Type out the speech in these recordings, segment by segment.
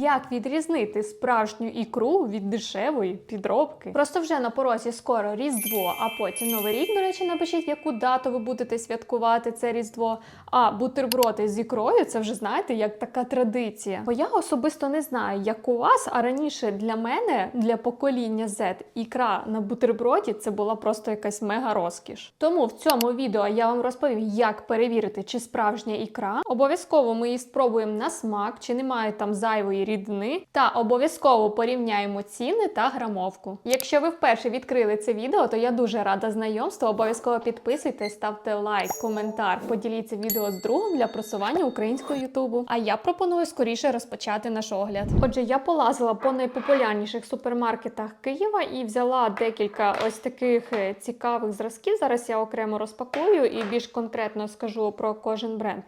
Як відрізнити справжню ікру від дешевої підробки? Просто вже на порозі скоро Різдво, а потім Новий рік. До речі, напишіть, яку дату ви будете святкувати це Різдво. А бутерброди з ікрою це вже знаєте, як така традиція. Бо я особисто не знаю, як у вас, а раніше для мене, для покоління Z, ікра на бутерброді це була просто якась мега розкіш. Тому в цьому відео я вам розповім, як перевірити, чи справжня ікра. Обов'язково ми її спробуємо на смак, чи немає там зайвої рідини, та обов'язково порівняємо ціни та грамовку. Якщо ви вперше відкрили це відео, то я дуже рада знайомству. Обов'язково підписуйтесь, ставте лайк, коментар, поділіться відео з другом для просування українського ютубу. А я пропоную скоріше розпочати наш огляд. Отже, я полазила по найпопулярніших супермаркетах Києва і взяла декілька ось таких е, цікавих зразків. Зараз я окремо розпакую і більш конкретно скажу про кожен бренд.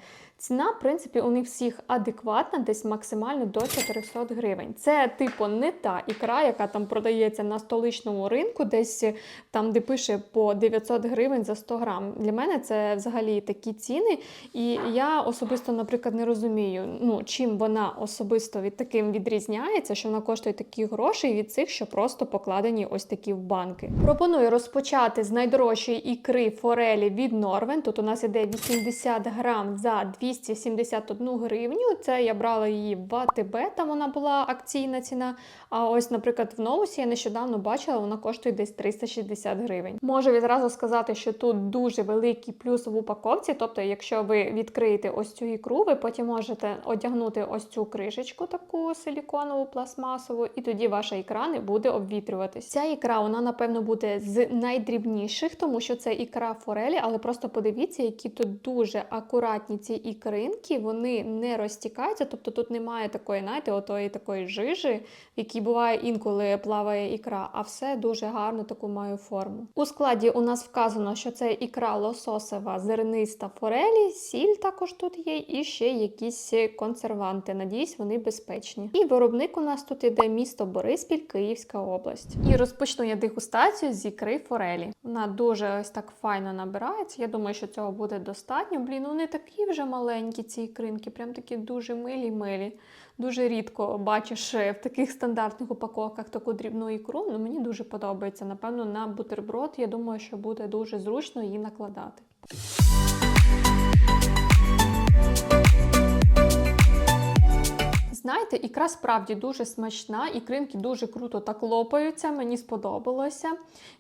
Ціна, в принципі, у них всіх адекватна, десь максимально до 400 гривень. Це, типу, не та ікра, яка там продається на столичному ринку, десь е, там, де пише по 900 гривень за 100 грам. Для мене це взагалі такі ціни. І я особисто, наприклад, не розумію, ну чим вона особисто від таким відрізняється, що вона коштує такі гроші від цих, що просто покладені ось такі в банки. Пропоную розпочати з найдорожчої ікри форелі від Норвен. Тут у нас іде 80 грам за 271 гривню. Це я брала її в АТБ, там вона була акційна ціна. А ось, наприклад, в Новусі я нещодавно бачила, вона коштує десь 360 гривень. Можу відразу сказати, що тут дуже великий плюс в упаковці. Тобто, якщо ви відкриєте ось цю ікру, ви потім можете одягнути ось цю кришечку, таку силіконову пластмасову, і тоді ваша ікра не буде обвітрюватись. Ця ікра, вона напевно буде з найдрібніших, тому що це ікра форелі, але просто подивіться, які тут дуже акуратні ці ікринки, вони не розтікаються, тобто тут немає такої, знаєте, отої такої жижі, в якій буває інколи плаває ікра, а все дуже гарно таку має форму. У складі у нас вказано, що це ікра лососева, зерниста форелі, сіль також тут є, і ще якісь консерванти. Надіюсь, вони безпечні. І виробник у нас тут іде місто Бориспіль, Київська область. І розпочну я дегустацію з ікри форелі. Вона дуже ось так файно набирається. Я думаю, що цього буде достатньо. Блін, вони такі вже маленькі, ці ікринки, прям такі дуже милі-милі. Дуже рідко бачиш е, в таких стандартних упаковках таку дрібну ікру. Ну мені дуже подобається. Напевно, на бутерброд я думаю, що буде дуже зручно її накладати. Знаєте, ікра справді дуже смачна, ікринки дуже круто так лопаються, мені сподобалося.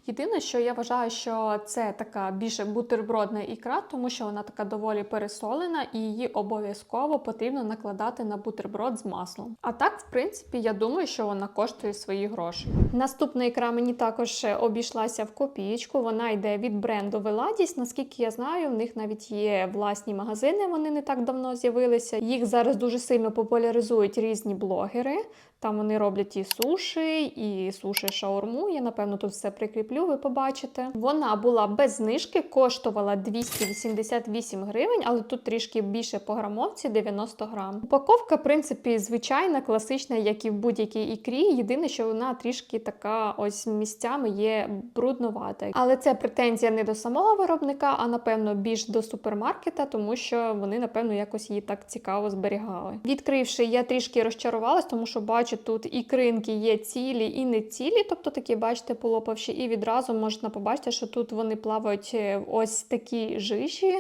Єдине, що я вважаю, що це така більше бутербродна ікра, тому що вона така доволі пересолена і її обов'язково потрібно накладати на бутерброд з маслом. А так, в принципі, я думаю, що вона коштує свої гроші. Наступна ікра мені також обійшлася в копієчку. Вона йде від бренду Веладіс. Наскільки я знаю, в них навіть є власні магазини, вони не так давно з'явилися. Їх зараз дуже сильно популяризують різні блогери. Там вони роблять і суші, і суші шаурму. Я напевно тут все прикріплю, ви побачите. Вона була без знижки, коштувала 288 гривень, але тут трішки більше по грамовці 90 грам. Упаковка, в принципі, звичайна, класична, як і в будь-якій ікрі. Єдине, що вона трішки така ось місцями є брудновата. Але це претензія не до самого виробника, а напевно більш до супермаркета, тому що вони, напевно, якось її так цікаво зберігали. Відкривши, я трішки розчарувалась, тому що бачу, тут і кринки є цілі і не цілі, тобто такі, бачите, полопавші, і відразу можна побачити, що тут вони плавають е, ось такі жижі.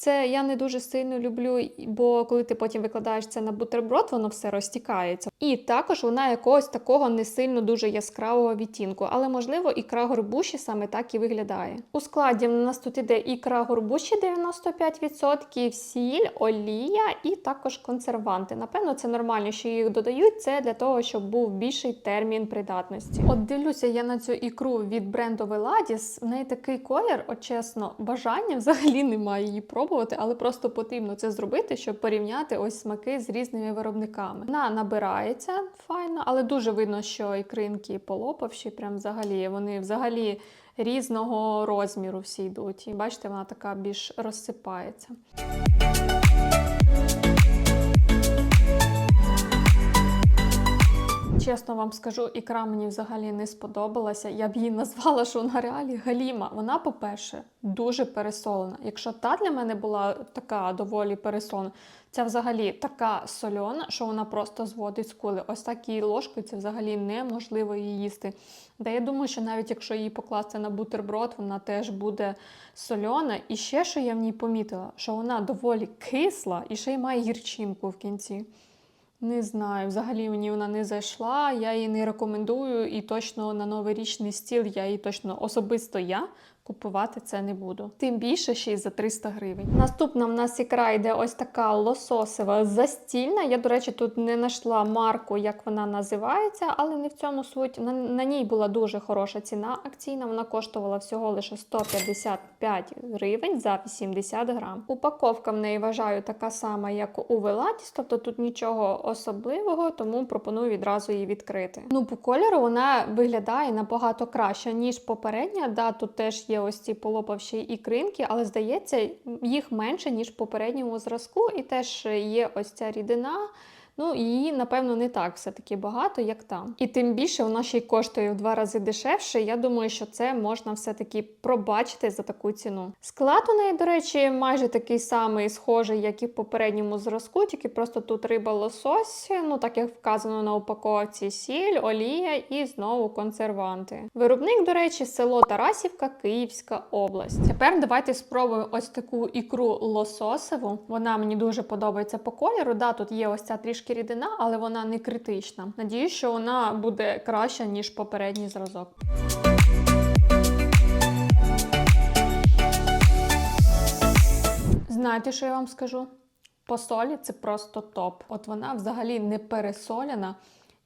Це я не дуже сильно люблю, бо коли ти потім викладаєш це на бутерброд, воно все розтікається. І також вона якогось такого не сильно дуже яскравого відтінку, але можливо ікра горбуші саме так і виглядає. У складі у нас тут іде ікра горбуші 95%, сіль, олія і також консерванти. Напевно, це нормально, що їх додають. Це для того, щоб був більший термін придатності. От дивлюся я на цю ікру від бренду Veladis. В неї такий колір, от чесно, бажання взагалі немає її пробувати, але просто потрібно це зробити, щоб порівняти ось смаки з різними виробниками. Вона набирається файно, але дуже видно, що ікринки полопавші, прям взагалі вони взагалі різного розміру всі йдуть. І бачите, вона така більш розсипається. Чесно вам скажу, ікра мені взагалі не сподобалася. Я б її назвала, що вона реалі галіма. Вона, по-перше, дуже пересолена. Якщо та для мене була така доволі пересолена, ця взагалі така сольона, що вона просто зводить скули. Ось так її ложкою це взагалі неможливо її їсти. Та я думаю, що навіть якщо її покласти на бутерброд, вона теж буде сольона. І ще що я в ній помітила, що вона доволі кисла і ще й має гірчинку в кінці. Не знаю, взагалі мені вона не зайшла, я її не рекомендую, і точно на новорічний стіл я її точно особисто я купувати це не буду. Тим більше ще й за 300 гривень. Наступна в нас ікра йде ось така лососева застільна. Я, до речі, тут не знайшла марку, як вона називається, але не в цьому суть. На, на ній була дуже хороша ціна акційна. Вона коштувала всього лише 155 гривень за 80 грам. Упаковка в неї вважаю така сама, як у Велатіс, тобто тут нічого особливого, тому пропоную відразу її відкрити. Ну, по кольору вона виглядає набагато краще, ніж попередня. Да, тут теж є ось ці полопавші ікринки, але здається, їх менше, ніж в попередньому зразку, і теж є ось ця рідина. Ну, її, напевно, не так все-таки багато, як там. І тим більше вона ще й коштує в два рази дешевше. Я думаю, що це можна все-таки пробачити за таку ціну. Склад у неї, до речі, майже такий самий схожий, як і в попередньому зразку, тільки просто тут риба лосось, ну так як вказано на упаковці, сіль, олія і знову консерванти. Виробник, до речі, село Тарасівка, Київська область. Тепер давайте спробуємо ось таку ікру лососеву. Вона мені дуже подобається по кольору. Да, тут є ось ця трішки рідина, але вона не критична. Надіюсь, що вона буде краща, ніж попередній зразок. Знаєте, що я вам скажу? По солі це просто топ. От вона взагалі не пересоляна.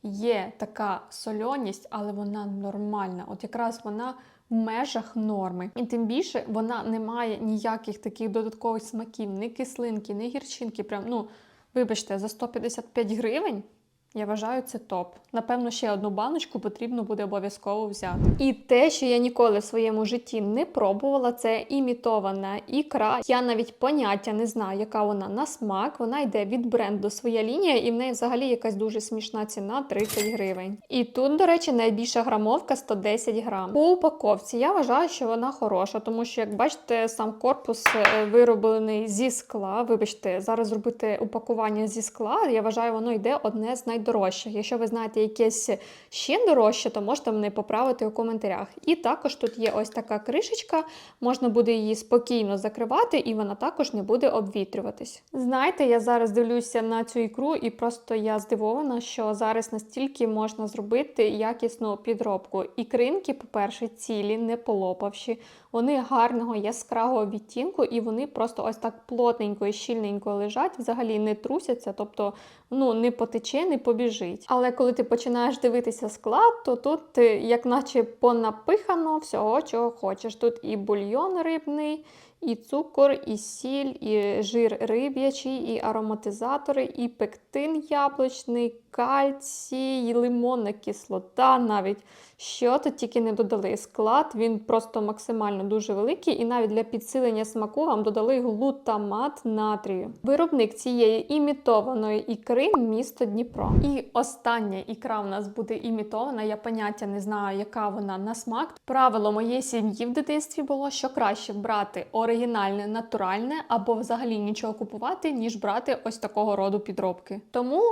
Є така сольоність, але вона нормальна. От якраз вона в межах норми. І тим більше вона не має ніяких таких додаткових смаків, ні кислинки, ні гірчинки. Прям, ну, вибачте, за 155 гривень. Я вважаю, це топ. Напевно, ще одну баночку потрібно буде обов'язково взяти. І те, що я ніколи в своєму житті не пробувала, це імітована ікра. Я навіть поняття не знаю, яка вона на смак. Вона йде від бренду своя лінія, і в неї взагалі якась дуже смішна ціна 30 гривень. І тут, до речі, найбільша грамовка 110 грам. По упаковці я вважаю, що вона хороша, тому що, як бачите, сам корпус е, вироблений зі скла. Вибачте, зараз зробити упакування зі скла. Я вважаю, воно йде одне з найдорожчих. Якщо ви знаєте якесь ще дорожче, то можете мене поправити у коментарях. І також тут є ось така кришечка, можна буде її спокійно закривати, і вона також не буде обвітрюватись. Знаєте, я зараз дивлюся на цю ікру, і просто я здивована, що зараз настільки можна зробити якісну підробку. Ікринки, по-перше, цілі, не полопавші. Вони гарного яскравого відтінку, і вони просто ось так плотненько і щільненько лежать, взагалі не трусяться, тобто ну не потече, не побіжить. Але коли ти починаєш дивитися склад, то тут ти, як наче понапихано всього, чого хочеш. Тут і бульйон рибний. І цукор, і сіль, і жир риб'ячий, і ароматизатори, і пектин яблучний, кальцій, і лимонна кислота навіть. Що тут тільки не додали. Склад він просто максимально дуже великий, і навіть для підсилення смаку вам додали глутамат натрію. Виробник цієї імітованої ікри місто Дніпро. І остання ікра в нас буде імітована. Я поняття не знаю, яка вона на смак. Правило моєї сім'ї в дитинстві було, що краще брати оригінальне, натуральне або взагалі нічого купувати, ніж брати ось такого роду підробки. Тому.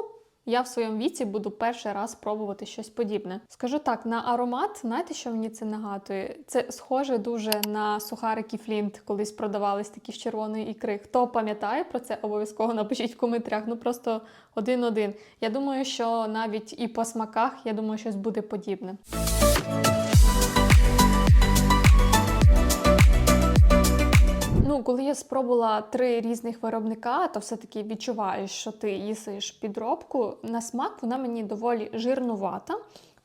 Я в своєму віці буду перший раз пробувати щось подібне. Скажу так, на аромат, знаєте, що мені це нагадує? Це схоже дуже на сухарики Флінт, колись продавались такі з червоної ікри. Хто пам'ятає про це, обов'язково напишіть в коментарях. Ну просто один-один. Я думаю, що навіть і по смаках, я думаю, щось буде подібне. Коли я спробувала три різних виробника, то все-таки відчуваєш, що ти їсиш підробку. На смак вона мені доволі жирнувата.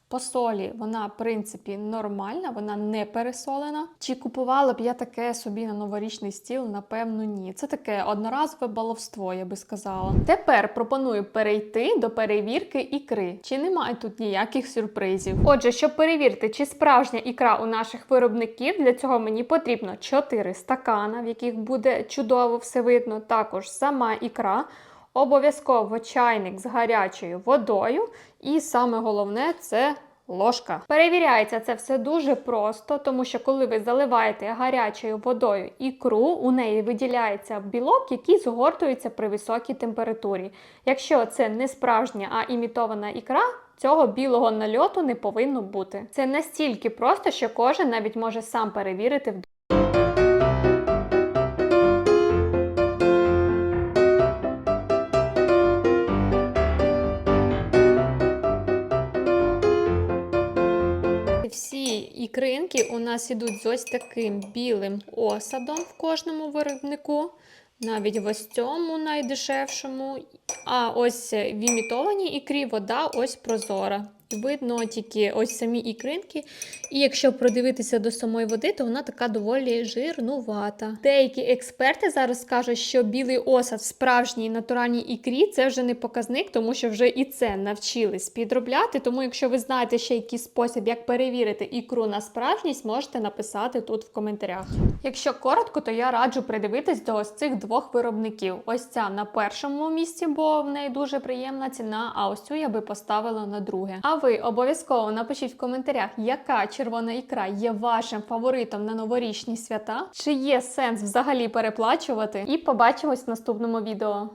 По солі вона, в принципі, нормальна, вона не пересолена. Чи купувала б я таке собі на новорічний стіл? Напевно, ні. Це таке одноразове баловство, я би сказала. Тепер пропоную перейти до перевірки ікри. Чи немає тут ніяких сюрпризів? Отже, щоб перевірити, чи справжня ікра у наших виробників, для цього мені потрібно 4 стакана, в яких буде чудово все видно. Також сама ікра. Обов'язково чайник з гарячою водою. І саме головне це ложка. Перевіряється це все дуже просто, тому що коли ви заливаєте гарячою водою ікру, у неї виділяється білок, який згортується при високій температурі. Якщо це не справжня, а імітована ікра, цього білого нальоту не повинно бути. Це настільки просто, що кожен навіть може сам перевірити вдома. Ікринки у нас йдуть з ось таким білим осадом в кожному виробнику. Навіть в ось цьому найдешевшому. А ось в імітованій ікрі вода ось прозора. Видно тільки ось самі ікринки. І якщо продивитися до самої води, то вона така доволі жирнувата. Деякі експерти зараз кажуть, що білий осад в справжній натуральній ікрі це вже не показник, тому що вже і це навчились підробляти. Тому, якщо ви знаєте ще якийсь спосіб, як перевірити ікру на справжність, можете написати тут в коментарях. Якщо коротко, то я раджу придивитись до ось цих двох виробників. Ось ця на першому місці, бо в неї дуже приємна ціна. А ось цю я би поставила на друге. А ви обов'язково напишіть в коментарях, яка червона ікра є вашим фаворитом на новорічні свята, чи є сенс взагалі переплачувати. І побачимось в наступному відео.